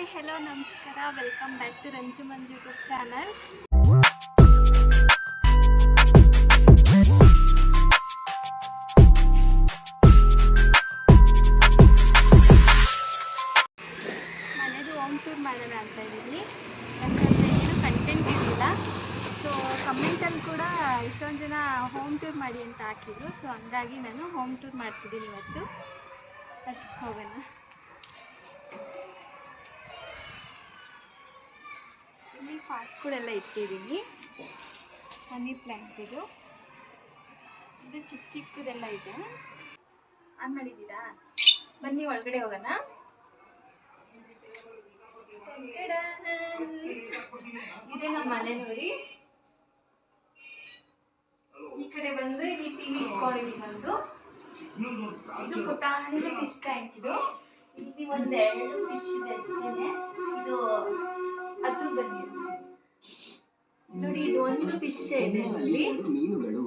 Hi hello ನಮಸ್ಕಾರ. Welcome back to Ranju Manju YouTube channel ಮನೆದು home tour ಮಾಡೋಣ ಅಂತ ಇದ್ದೀನಿ. ಯಾಕಂದರೆ ಏನು ಕಂಟೆಂಟ್ ಇರಲಿಲ್ಲ. ಸೊ ಕಮೆಂಟಲ್ಲಿ ಕೂಡ ಇಷ್ಟೊಂದು ಜನ ಹೋಮ್ ಟೂರ್ ಮಾಡಿ ಅಂತ ಹಾಕಿದ್ರು. ಸೊ ಹಂಗಾಗಿ ನಾನು ಹೋಮ್ ಟೂರ್ ಮಾಡ್ತಿದ್ದೀನಿ ಇವತ್ತು. ಅದಕ್ಕೆ ಹೋಗೋಣ. ಇಲ್ಲಿ ಎಲ್ಲ ಇಟ್ಟಿದ್ದೀನಿ. ಮನಿ ಪ್ಲ್ಯಾಂಟ್ ಇದು. ಚಿಕ್ಕ ಚಿಕ್ಕದೆಲ್ಲ ಇದೆ. ಆನ್ ಮಾಡಿದ್ದೀರಾ? ಬನ್ನಿ, ಒಳಗಡೆ ಹೋಗೋಣ. ಇದೆ ನಮ್ಮ ಮನೆ ನೋಡಿ. ಈ ಕಡೆ ಬಂದ್ರೆ ಈ ಟಿವಿ ಇಟ್ಕೊಂಡಿದೀವಿ ಬಂದು. ಇದು ಪುಟಾಣಿದು ಫಿಶ್ ಟ್ಯಾಂಕ್ ಇದು. ಇಲ್ಲಿ ಒಂದ್ ಎರಡು ಫಿಶ್ ಇದೆ ಅಷ್ಟೇನೆ. ಇದು ಹತ್ರ ಬನ್ನಿ. ನೋಡಿ ಇದು ಒಂದು ಫಿಶ್ ಇದೆ ಅಲ್ಲಿ ಮೀನುಗಳು.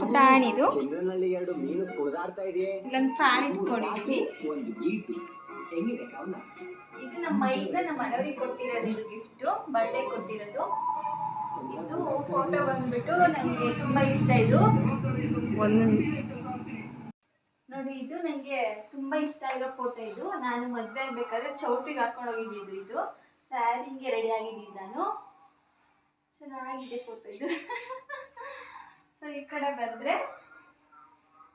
ಪುಟಾಣಿದು ಚಂದ್ರನಲ್ಲಿ ಎರಡು ಮೀನು ಕುಡಿದಾಡ್ತಾ ಇದೆಯೇ? ಇಲ್ಲೊಂದು ಫ್ಯಾನ್ ಇಟ್ಕೊಂಡಿದೀವಿ. ಒಂದು ಗೀಟು. ಹೆಂಗಿದೆ ಕವನ? ಇದು ನಮ್ಮ ಮೈಯಿಂದ ನಮ್ಮ ಮನವರಿಗೆ ಕೊಟ್ಟಿರೋದು ಇದು ಗಿಫ್ಟ್ ಬರ್ಡೇ ಕೊಟ್ಟಿರೋದು. ಇದು ಫೋಟೋ ಬಂದ್ಬಿಟ್ಟು ನನಗೆ ತುಂಬಾ ಇಷ್ಟ ಇದು. ಒಂದು ನೋಡಿ ಇದು ನನಗೆ ತುಂಬಾ ಇಷ್ಟ ಇರೋ ಫೋಟೋ ಇದು. ನಾನು ಮದ್ವೆ ಆಗ್ಬೇಕಾದ್ರೆ ಚೌಟಿಗೆ ಹಾಕೊಂಡು ಹೋಗಿದ್ದು ಇದು. ಸ್ಯಾರಿಗೆ ರೆಡಿ ಆಗಿದ್ದೀನಿ ನಾನು. ಚೆನ್ನಾಗಿದೆ ಫೋಟೋ ಇದು. ಸೊ ಈ ಕಡೆ ಬಂದ್ರೆ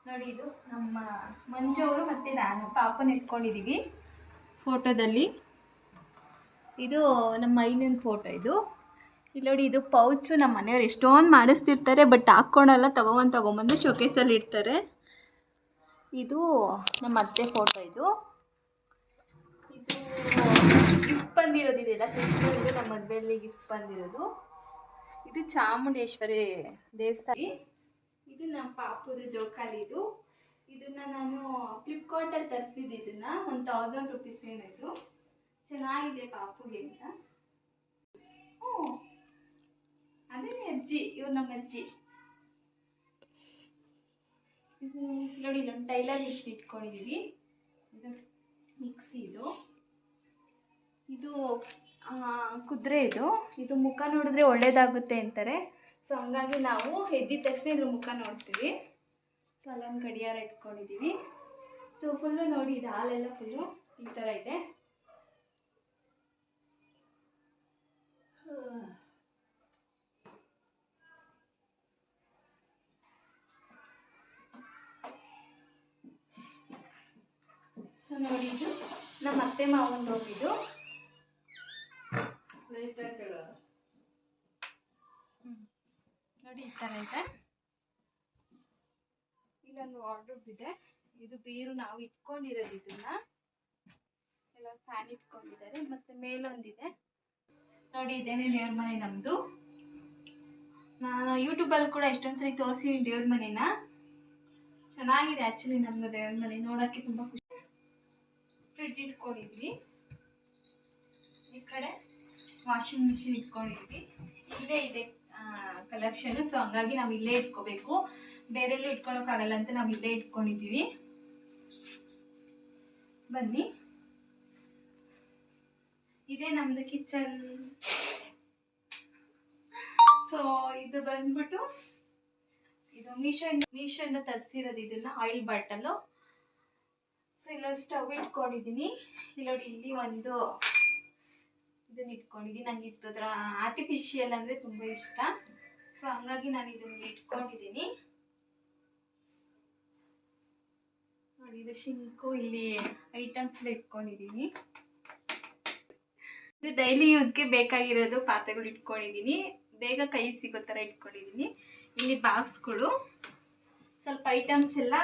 ನೋಡಿ ಇದು ನಮ್ಮ ಮಂಜು ಅವರು ಮತ್ತೆ ನಾನು, ಪಾಪನ ಇಟ್ಕೊಂಡಿದ್ದೀವಿ ಫೋಟೋದಲ್ಲಿ ಇದು ನಮ್ಮ ಐನನ್ ಫೋಟೋ ಇದು. ಇಲ್ಲಿ ನೋಡಿ, ಇದು ಪೌಚು ನಮ್ಮ ಮನೆಯವ್ರು ಎಷ್ಟೊಂದು ಮಾಡಿಸ್ತಿರ್ತಾರೆ ಬಟ್ ಹಾಕ್ಕೊಳಲ್ಲ, ತಗೊಂಬಂದು ತೊಗೊಂಬಂದು ಶೋಕೇಸಲ್ಲಿ ಇಡ್ತಾರೆ. ಇದು ನಮ್ಮ ಅತ್ತೆ ಫೋಟೋ ಇದು. ಇದು ಗಿಫ್ಟ್ ಬಂದಿರೋದು ಇದೆಲ್ಲ ಕೃಷ್ಣಂದು ನಮ್ಮ ಮದುವೆಯಲ್ಲಿ ಗಿಫ್ಟ್ ಬಂದಿರೋದು. ಇದು ಚಾಮುಂಡೇಶ್ವರಿ ದೇವಸ್ಥಾನ. ಇದು ನಮ್ಮ ಪಾಪದ ಜೋಕಾಲಿ ಇದು. ಇದನ್ನ ನಾನು ಫ್ಲಿಪ್ಕಾರ್ಟಲ್ಲಿ ತರಿಸಿದ್ದು ಇದನ್ನ. ಒನ್ ತೌಸಂಡ್ ರುಪೀಸ್ ಏನಾಯಿತು ಚೆನ್ನಾಗಿದೆ ಪಾಪುಗೆ ಅಂತ. ಅದೇ ಅಜ್ಜಿ. ಇವ್ರು ನಮ್ಮ ಅಜ್ಜಿ. ನೋಡಿ, ನಮ್ಮ ಟೈಲರ್ ಮಿಷಿನ್ ಇಟ್ಕೊಂಡಿದ್ದೀವಿ ಇದು ಮಿಕ್ಸಿ ಇದು. ಇದು ಕುದುರೆ ಇದು. ಇದು ಮುಖ ನೋಡಿದ್ರೆ ಒಳ್ಳೇದಾಗುತ್ತೆ ಅಂತಾರೆ. ಸೊ ಹಂಗಾಗಿ ನಾವು ಎದ್ದಿದ ತಕ್ಷಣ ಇದ್ರ ಮುಖ ನೋಡ್ತೀವಿ. ಸೊ ಅಲ್ಲೊಂದು ಗಡಿಯಾರ ಇಟ್ಕೊಂಡಿದ್ದೀವಿ ಸೊ ಫುಲ್ಲು ನೋಡಿ, ಇದು ಹಾಲೆಲ್ಲ ಫುಲ್ಲು ಈ ಥರ ಇದೆ. ಸೊ ನೋಡಿ ಇದು. ನಮ್ಮ ಅತ್ತೆ ಮಾವನ್ ಹೋಗಿದ್ದು ನೋಡಿ ಈ ಥರ ಇದೆ. ಇಲ್ಲೊಂದು ವಾರ್ಡ್ರೋಬ್ ಇದೆ. ಇದು ಬೀರು ನಾವು ಇಟ್ಕೊಂಡಿರೋದು ಇದನ್ನ. ಎಲ್ಲ ಫ್ಯಾನ್ ಇಟ್ಕೊಂಡಿದ್ದಾರೆ. ಮತ್ತೆ ಮೇಲೊಂದಿದೆ. ನೋಡಿ ಇದೇನೆ ದೇವ್ರ ಮನೆ ನಮ್ಮದು ನಾನು ಯೂಟ್ಯೂಬಲ್ಲಿ ಕೂಡ ಎಷ್ಟೊಂದ್ಸರಿ ತೋರಿಸಿದ್ದೀನಿ ದೇವ್ರ ಮನೆನ. ಚೆನ್ನಾಗಿದೆ ಆ್ಯಕ್ಚುಲಿ ನಮ್ಮದು ದೇವ್ರ ಮನೆ. ನೋಡೋಕ್ಕೆ ತುಂಬ ಖುಷಿ. ಫ್ರಿಡ್ಜ್ ಇಟ್ಕೊಂಡಿದ್ವಿ. ಈ ಕಡೆ. ವಾಷಿಂಗ್ ಮಿಷಿನ್ ಇಟ್ಕೊಂಡಿದ್ವಿ. ಇಲ್ಲೇ ಇದೆ ಕಲೆಕ್ಷನ್ ಸೊ ಹಂಗಾಗಿ ನಾವು ಇಲ್ಲೇ ಇಟ್ಕೋಬೇಕು. ಬೇರೆಲ್ಲೂ ಇಟ್ಕೊಳಕ್ಕಾಗಲ್ಲ ಅಂತ ನಾವು ಇಲ್ಲೇ ಇಟ್ಕೊಂಡಿದ್ದೀವಿ. ಬನ್ನಿ. ಇದೇ ನಮ್ದು ಕಿಚನ್ ಸೊ ಇದು ಬಂದ್ಬಿಟ್ಟು, ಇದು ಮೀಶೋ ಮೀಶೋಯಿಂದ ತರಿಸಿರೋದು ಇದನ್ನ ಆಯಿಲ್ ಬಾಟಲು ಸೊ ಇಲ್ಲೊಂದು ಸ್ಟವ್ ಇಟ್ಕೊಂಡಿದ್ದೀನಿ. ಇಲ್ಲೋಡಿ ಇಲ್ಲಿ ಒಂದು ಇದನ್ನ ಇಟ್ಕೊಂಡಿದ್ದೀನಿ. ನಂಗೆ ಇತ್ತದ್ರ ಆರ್ಟಿಫಿಷಿಯಲ್ ಅಂದರೆ ತುಂಬ ಇಷ್ಟ. ಸೊ ಹಂಗಾಗಿ ನಾನು ಇದನ್ನ ಇಟ್ಕೊಂಡಿದ್ದೀನಿ. ನೋಡಿ, ಇದು ಶಿಂಕು, ಇಲ್ಲಿ ಐಟಮ್ಸ್ ಇಟ್ಕೊಂಡಿದ್ದೀನಿ. ಇದು ಡೈಲಿ ಯೂಸ್ಗೆ ಬೇಕಾಗಿರೋದು ಪಾತ್ರೆಗಳು ಇಟ್ಕೊಂಡಿದ್ದೀನಿ. ಬೇಗ ಕೈ ಸಿಗೋ ಥರ ಇಟ್ಕೊಂಡಿದ್ದೀನಿ. ಇಲ್ಲಿ ಬಾಕ್ಸ್ಗಳು. ಸ್ವಲ್ಪ ಐಟಮ್ಸ್ ಎಲ್ಲ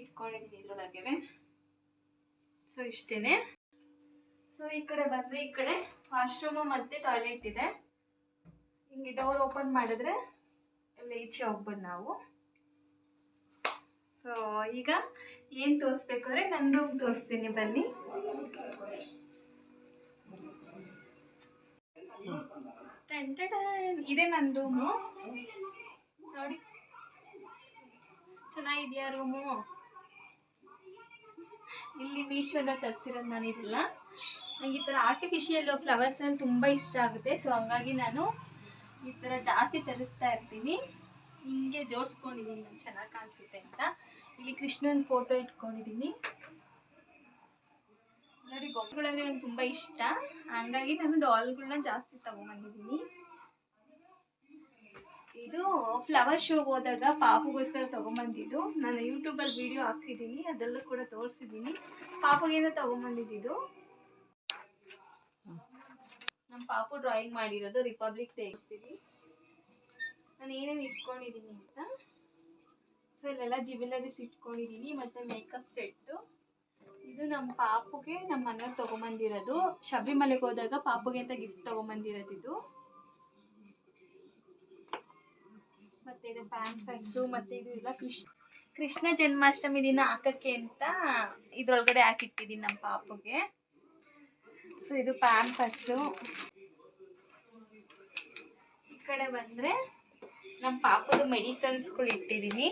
ಇಟ್ಕೊಂಡಿದ್ದೀನಿ ಇದ್ರೊಳಗೆ ಸೊ ಇಷ್ಟೇ ಸೊ ಈ ಕಡೆ ಬಂದರೆ, ಈ ಕಡೆ ವಾಶ್ರೂಮು ಮತ್ತು ಟಾಯ್ಲೆಟ್ ಇದೆ. ಹಿಂಗೆ ಡೋರ್ ಓಪನ್ ಮಾಡಿದ್ರೆ ಎಲ್ಲ ಈಚೆ ಹೋಗ್ಬೋದು ನಾವು. ಸೊ ಈಗ ಏನು ತೋರಿಸ್ಬೇಕಾದ್ರೆ ನನ್ನ ರೂಮ್ ತೋರಿಸ್ತೀನಿ ಬನ್ನಿ. ಇದೆ ನನ್ನ ರೂಮು ನೋಡಿ. ಚೆನ್ನಾಗಿದೆಯಾ ರೂಮು ಇಲ್ಲಿ ಮೀಶೋದ ತರಿಸಿರೋದು ನಾನು ಇದೆಲ್ಲ ನಂಗೆ ಈ ಥರ ಆರ್ಟಿಫಿಷಿಯಲ್ ಫ್ಲವರ್ಸ್ ಅಲ್ಲಿ ತುಂಬ ಇಷ್ಟ ಆಗುತ್ತೆ. ಸೊ ಹಂಗಾಗಿ ನಾನು ಈ ಥರ ಜಾಸ್ತಿ ತರಿಸ್ತಾ ಇರ್ತೀನಿ. ಹಿಂಗೆ ಜೋಡಿಸ್ಕೊಂಡಿದ್ದೀನಿ ನಾನು ಚೆನ್ನಾಗಿ ಕಾಣಿಸುತ್ತೆ ಅಂತ. ಇಲ್ಲಿ ಕೃಷ್ಣನ ಫೋಟೋ ಇಟ್ಕೊಂಡಿದ್ದೀನಿ. ನೋಡಿ ಗೊಂಬೆಗಳಂದ್ರೆ ನಂಗೆ ತುಂಬ ಇಷ್ಟ. ಹಂಗಾಗಿ ನಾನು ಡಾಲ್ಗಳನ್ನ ಜಾಸ್ತಿ ತಗೊಂಬಂದಿದ್ದೀನಿ. ಇದು ಫ್ಲವರ್ ಶೋಗೆ ಹೋದಾಗ ಪಾಪುಗೋಸ್ಕರ ತೊಗೊಂಬಂದಿದ್ದು. ನಾನು ಯೂಟ್ಯೂಬಲ್ಲಿ ವಿಡಿಯೋ ಹಾಕಿದ್ದೀನಿ ಅದರಲ್ಲೂ ಕೂಡ ತೋರಿಸಿದ್ದೀನಿ. ಪಾಪುಗೇನ ತೊಗೊಂಬಂದಿದ್ದು ನಮ್ಮ ಪಾಪು ಡ್ರಾಯಿಂಗ್ ಮಾಡಿರೋದು ರಿಪಬ್ಲಿಕ್ ಡೇ ಇರ್ತೀವಿ ನಾನು ಏನೇನು ಇಟ್ಕೊಂಡಿದ್ದೀನಿ ಅಂತ. ಸೊ ಇಲ್ಲೆಲ್ಲ ಜ್ಯುವೆಲರೀಸ್ ಇಟ್ಕೊಂಡಿದ್ದೀನಿ, ಮತ್ತು ಮೇಕಪ್ ಸೆಟ್ಟು ಇದು ನಮ್ಮ ಪಾಪುಗೆ ನಮ್ಮ ಮನೆಯವ್ರು ತೊಗೊಂಬಂದಿರೋದು. ಶಬರಿಮಲೆಗೆ ಹೋದಾಗ ಪಾಪುಗೆ ಅಂತ ಗಿಫ್ಟ್ ತೊಗೊಂಬಂದಿರೋದು ಇದು ಇದು ಪ್ಯಾಂಪರ್ಸು ಮತ್ತು ಇದು ಎಲ್ಲ ಕೃಷ್ಣ ಕೃಷ್ಣ ಜನ್ಮಾಷ್ಟಮಿ ದಿನ ಹಾಕಕ್ಕೆ ಅಂತ ಇದ್ರೊಳಗಡೆ ಹಾಕಿಟ್ಟಿದ್ದೀನಿ ನಮ್ಮ ಪಾಪುಗೆ. ಸೊ ಇದು ಪ್ಯಾಂಪರ್ಸು ಈ ಕಡೆ ಬಂದರೆ ನಮ್ಮ ಪಾಪದ ಮೆಡಿಸನ್ಸ್ಗಳು ಇಟ್ಟಿದ್ದೀನಿ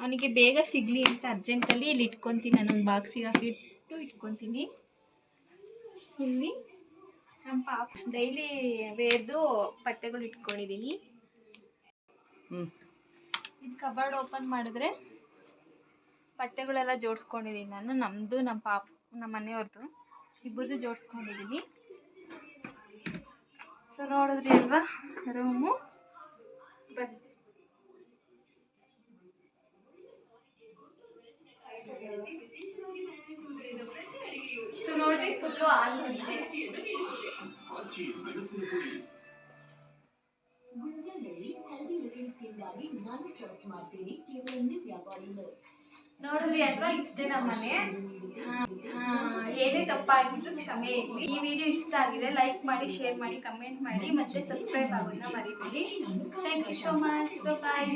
ಅವನಿಗೆ ಬೇಗ ಸಿಗಲಿ ಅಂತ ಅರ್ಜೆಂಟಲ್ಲಿ ಇಲ್ಲಿ ಇಟ್ಕೊತೀನಿ ಒಂದು ಬಾಕ್ಸಿಗೆ ಹಾಕಿಟ್ಟು ಇಟ್ಕೊತೀನಿ. ಇಲ್ಲಿ ನಮ್ಮ ಪಾಪ ಡೈಲಿ ವೇರ್ದು ಬಟ್ಟೆಗಳು ಇಟ್ಕೊಂಡಿದ್ದೀನಿ ಇದು ಕಬರ್ಡ್ ಓಪನ್ ಮಾಡಿದ್ರೆ ಬಟ್ಟೆಗಳೆಲ್ಲ ಜೋಡಿಸ್ಕೊಂಡಿದ್ದೀನಿ ನಾನು ನಮ್ಮದು ನಮ್ಮ ಪಾಪ ನಮ್ಮ ಮನೆಯವ್ರದ್ದು ಇಬ್ಬರದ್ದು ಜೋಡಿಸ್ಕೊಂಡಿದ್ದೀನಿ ಸೊ ನೋಡಿದ್ರಿ ಅಲ್ವಾ ರೂಮು ಬನ್ನಿ. ಸೊ ನೋಡ್ರಿ ಫುಲ್ಲು ಹಾಲು ಬಂದಿದೆ ನೋಡಿದ್ರಿ ಅಲ್ವಾ ಇಷ್ಟೇ ನಮ್ಮ ಮನೆ? ಆ, ಆ, ಏನೇ ತಪ್ಪಾಗಿದ್ರು ಕ್ಷಮೆ ಇರಲಿ. ಈ ವಿಡಿಯೋ ಇಷ್ಟ ಆಗಿದೆ ಲೈಕ್ ಮಾಡಿ ಶೇರ್ ಮಾಡಿ ಕಮೆಂಟ್ ಮಾಡಿ ಮತ್ತೆ ಸಬ್ಸ್ಕ್ರೈಬ್ ಆಗೋದನ್ನ ಮರಿಬೇಡಿ. Thank you so much bye